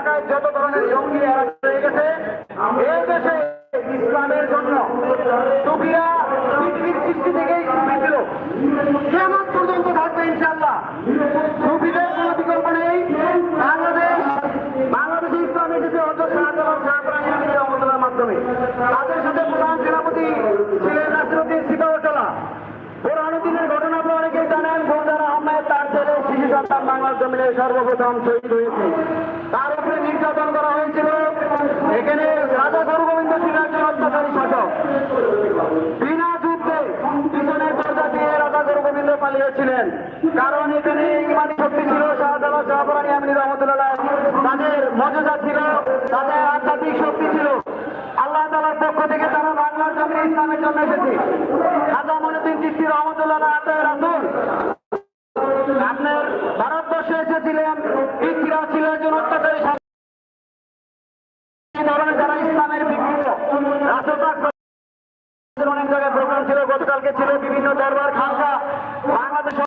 এলাকায় যত ধরনের জঙ্গি এলাকা গেছে, এই দেশে ইসলামের জন্য সুফিরা পৃথিবীর সৃষ্টি থেকেই ছিল কেমন পর্যন্ত থাকবে ইনশাল্লাহ সুফিদের কোনো বিকল্প নেই। বাংলাদেশ, বাংলাদেশে ইসলাম এসেছে অযোধ্যা আন্দোলন সাহায্য রহমতুল্লাহর মাধ্যমে। তাদের সাথে প্রধান সেনাপতি ছিলেন নাসিরুদ্দিন সিকাউতলা পুরানুদ্দিনের ঘটনা সন্তান বাংলার জমিনে সর্বপ্রথম শহীদ হয়েছে। তার উপরে নির্যাতন করা হয়েছিল। এখানে রাজা গুরু গোবিন্দ ছিল একজন অত্যাচারী শাসক। বিনা যুদ্ধে পিছনের দরজা দিয়ে রাজা গুরু গোবিন্দ পালিয়েছিলেন। কারণ এখানে ইমানি শক্তি ছিল, শাহজালাল শাহপুরানি আমিনী রহমতুল্লাহ তাদের মর্যাদা ছিল, তাদের আধ্যাত্মিক শক্তি ছিল। আল্লাহ তালার পক্ষ থেকে তারা বাংলার জমিনে ইসলামের জন্য এসেছে। খাজা মনুদ্দিন চিস্তি রহমতুল্লাহ এসেছিলেন পৃথিবীরা ছিল একজন অত্যাচারী। ধরনের যারা ইসলামের বিভিন্ন অনেক জায়গায় প্রোগ্রাম ছিল, গতকালকে ছিল বিভিন্ন দরবার বাংলাদেশ